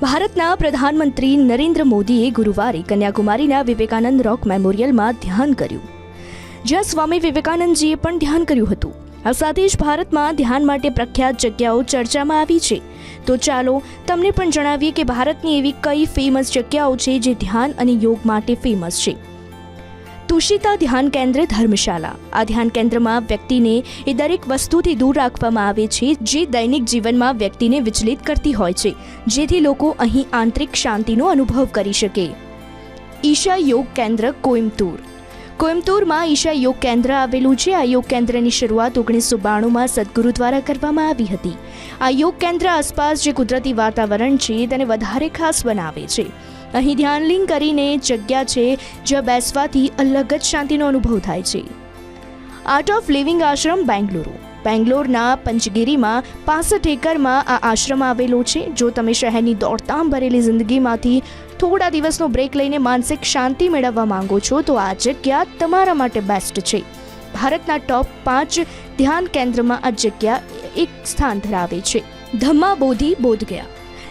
ભારતના પ્રધાનમંત્રી નરેન્દ્ર મોદીએ ગુરુવારે કન્યાકુમારીના વિવેકાનંદ રોક મેમોરિયલમાં ધ્યાન કર્યું. જ્યાં સ્વામી વિવેકાનંદજીએ પણ ધ્યાન કર્યું હતું. આ સાથે જ ભારતમાં ધ્યાન માટે પ્રખ્યાત જગ્યાઓ ચર્ચામાં આવી છે. તો ચાલો તમને પણ જણાવીએ કે ભારતની એવી કઈ ફેમસ જગ્યાઓ છે જે ધ્યાન અને યોગ માટે ફેમસ છે? તુષિતા ધ્યાન કેન્દ્ર ધર્મશાલા આ ધ્યાન કેન્દ્રમાં વ્યક્તિને એ દરેક વસ્તુથી દૂર રાખવામાં આવે છે, જે દૈનિક જીવનમાં વ્યક્તિને વિચલિત કરતી હોય છે, જેથી લોકો અહીં આંતરિક શાંતિનો અનુભવ કરી શકે. ઈશા યોગ કેન્દ્ર, કોઇમ્બતુર. કોઇમ્બતુરમાં ઈશા યોગ કેન્દ્ર આવેલું છે. આ યોગ કેન્દ્રની શરૂઆત ઓગણીસો બાણુંમાં સદગુરુ દ્વારા કરવામાં આવી હતી. આ યોગ કેન્દ્ર આસપાસ જે કુદરતી વાતાવરણ છે, તેને વધારે ખાસ બનાવે છે. અહીં ધ્યાનલિંગ કરીને જગ્યા છે, જ્યાં બેસવાથી અલગ જ શાંતિનો અનુભવ થાય છે. આર્ટ ઓફ લિવિંગ આશ્રમ બેંગલુરુ. બેંગ્લોરના પંચગીરીમાં પાસઠ એકરમાં આ આશ્રમ આવેલો છે, જો તમે શહેરની દોડધામ ભરેલી જિંદગીમાંથી થોડા દિવસનો બ્રેક લઈને માનસિક શાંતિ મેળવવા માંગો છો, તો આ જગ્યા તમારા માટે બેસ્ટ છે. ભારતના ટોપ પાંચ ધ્યાન કેન્દ્રમાં આ જગ્યા એક સ્થાન ધરાવે છે. ધમ્મા બોધી બોધગયા.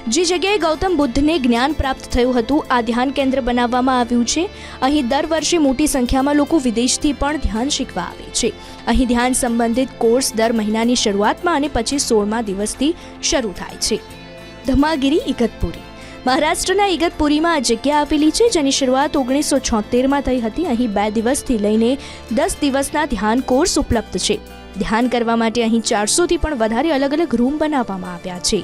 જે જગ્યાએ ગૌતમ બુદ્ધને જ્ઞાન પ્રાપ્ત થયું હતું, આ ધ્યાન કેન્દ્ર બનાવવામાં આવ્યું છે. અહીં દર વર્ષે મોટી સંખ્યામાં લોકો વિદેશથી પણ ધ્યાન શીખવા આવે છે. અહીં ધ્યાન સંબંધિત કોર્સ દર મહિનાની શરૂઆતમાં અને પછી સોળમા દિવસથી શરૂ થાય છે. ધમાગીરી ઇગતપુરી મહારાષ્ટ્રના ઇગતપુરીમાં આ જગ્યા આવેલી છે, જેની શરૂઆત ઓગણીસો છોતેરમાં થઈ હતી. અહીં બે દિવસથી લઈને દસ દિવસના ધ્યાન કોર્સ ઉપલબ્ધ છે. ધ્યાન કરવા માટે અહીં ચારસોથી પણ વધારે અલગ અલગ રૂમ બનાવવામાં આવ્યા છે.